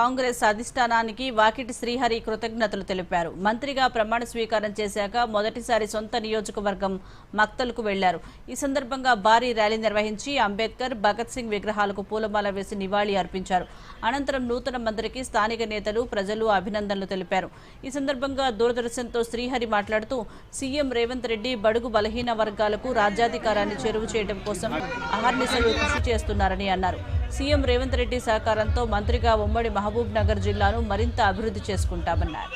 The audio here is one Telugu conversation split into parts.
కాంగ్రెస్ అధిష్టానానికి వాకిటి శ్రీహరి కృతజ్ఞతలు తెలిపారు. మంత్రిగా ప్రమాణ స్వీకారం చేశాక మొదటిసారి సొంత నియోజకవర్గం మక్తల్కు వెళ్ళారు. ఈ సందర్భంగా భారీ ర్యాలీ నిర్వహించి అంబేద్కర్ భగత్ సింగ్ విగ్రహాలకు పూలమాల వేసి నివాళి అర్పించారు. అనంతరం నూతన మంత్రికి స్థానిక నేతలు ప్రజలు అభినందనలు తెలిపారు. ఈ సందర్భంగా దూరదర్శన్తో శ్రీహరి మాట్లాడుతూ సీఎం రేవంత్ రెడ్డి బడుగు బలహీన వర్గాలకు రాజ్యాధికారాన్ని చేరువ చేయడం కోసం అహర్నిశలు కృషి చేస్తున్నారని అన్నారు. సీఎం రేవంత్ రెడ్డి సహకారంతో మంత్రిగా ఉమ్మడి మహబూబ్ నగర్ జిల్లాను మరింత అభివృద్ధి చేసుకుంటామన్నారు.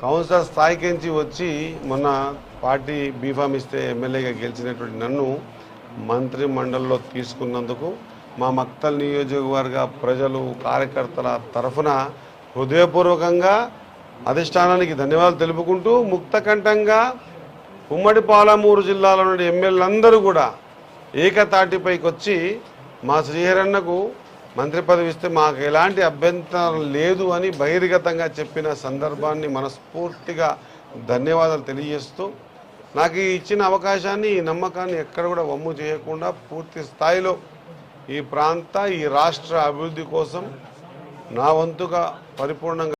కౌన్సిలర్ స్థాయికి నుంచి వచ్చి మొన్న పార్టీ బీఫామ్ ఇస్తే ఎమ్మెల్యేగా గెలిచినటువంటి నన్ను మంత్రి మండలిలో తీసుకున్నందుకు మా మక్తల్ నియోజకవర్గ ప్రజలు కార్యకర్తల తరఫున హృదయపూర్వకంగా అధిష్టానానికి ధన్యవాదాలు తెలుపుకుంటూ ముక్తకంఠంగా ఉమ్మడి పాలమూరు జిల్లాలో నుండి ఎమ్మెల్యేలందరూ కూడా ఏకతాటిపైకి వచ్చి మా శ్రీహరన్నకు మంత్రి పదవి ఇస్తే మాకు ఎలాంటి అభ్యంతరం లేదు అని బహిర్గతంగా చెప్పిన సందర్భాన్ని మనస్ఫూర్తిగా ధన్యవాదాలు తెలియజేస్తూ నాకు ఇచ్చిన అవకాశాన్ని ఈ నమ్మకాన్ని ఎక్కడ కూడా వమ్ము చేయకుండా పూర్తి స్థాయిలో ఈ ప్రాంత ఈ రాష్ట్ర అభివృద్ధి కోసం నా వంతుగా పరిపూర్ణంగా